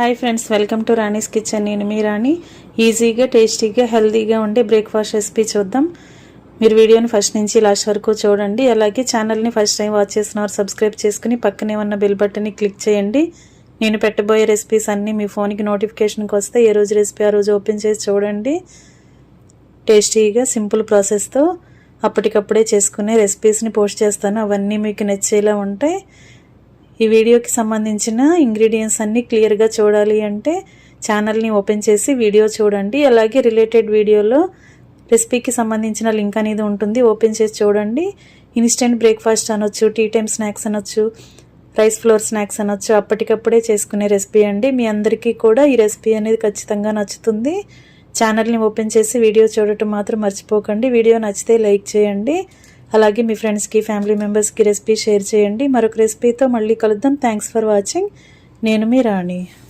Hi friends welcome to Rani's kitchen నేను మీ రాణి. ఈజీగా టేస్టీగా హెల్తీగా ఉండే బ్రేక్ఫాస్ట్ రెసిపీ చూద్దాం. మీరు వీడియోని ఫస్ట్ నుంచి లాస్ట్ వరకు చూడండి. అలాగే ఛానల్ని ఫస్ట్ టైం వాచ్ చేసినవారు సబ్స్క్రైబ్ చేసుకుని పక్కనే ఉన్న బెల్ బటన్ని క్లిక్ చేయండి. నేను పెట్టబోయే రెసిపీస్ అన్నీ మీ ఫోన్కి నోటిఫికేషన్కి వస్తే ఏ రోజు రెసిపీ ఆ రోజు ఓపెన్ చేసి చూడండి. టేస్టీగా సింపుల్ ప్రాసెస్తో అప్పటికప్పుడే చేసుకునే రెసిపీస్ని పోస్ట్ చేస్తాను. అవన్నీ మీకు నచ్చేలా ఉంటాయి. ఈ వీడియోకి సంబంధించిన ఇంగ్రీడియంట్స్ అన్నీ క్లియర్గా చూడాలి అంటే ఛానల్ని ఓపెన్ చేసి వీడియో చూడండి. అలాగే రిలేటెడ్ వీడియోలో రెసిపీకి సంబంధించిన లింక్ అనేది ఉంటుంది. ఓపెన్ చేసి చూడండి. ఇన్స్టెంట్ బ్రేక్ఫాస్ట్ అనొచ్చు టీ టైమ్ స్నాక్స్ అనొచ్చు రైస్ ఫ్లోర్ స్నాక్స్ అనొచ్చు అప్పటికప్పుడే చేసుకునే రెసిపీ అండి. మీ అందరికీ కూడా ఈ రెసిపీ అనేది ఖచ్చితంగా నచ్చుతుంది. ఛానల్ని ఓపెన్ చేసి వీడియో చూడటం మాత్రం మర్చిపోకండి. వీడియో నచ్చితే లైక్ చేయండి. అలాగే మీ ఫ్రెండ్స్కి ఫ్యామిలీ మెంబర్స్కి రెసిపీ షేర్ చేయండి. మరొక రెసిపీతో మళ్ళీ కలుద్దాం. థ్యాంక్స్ ఫర్ వాచింగ్ నేను మీ రాణి.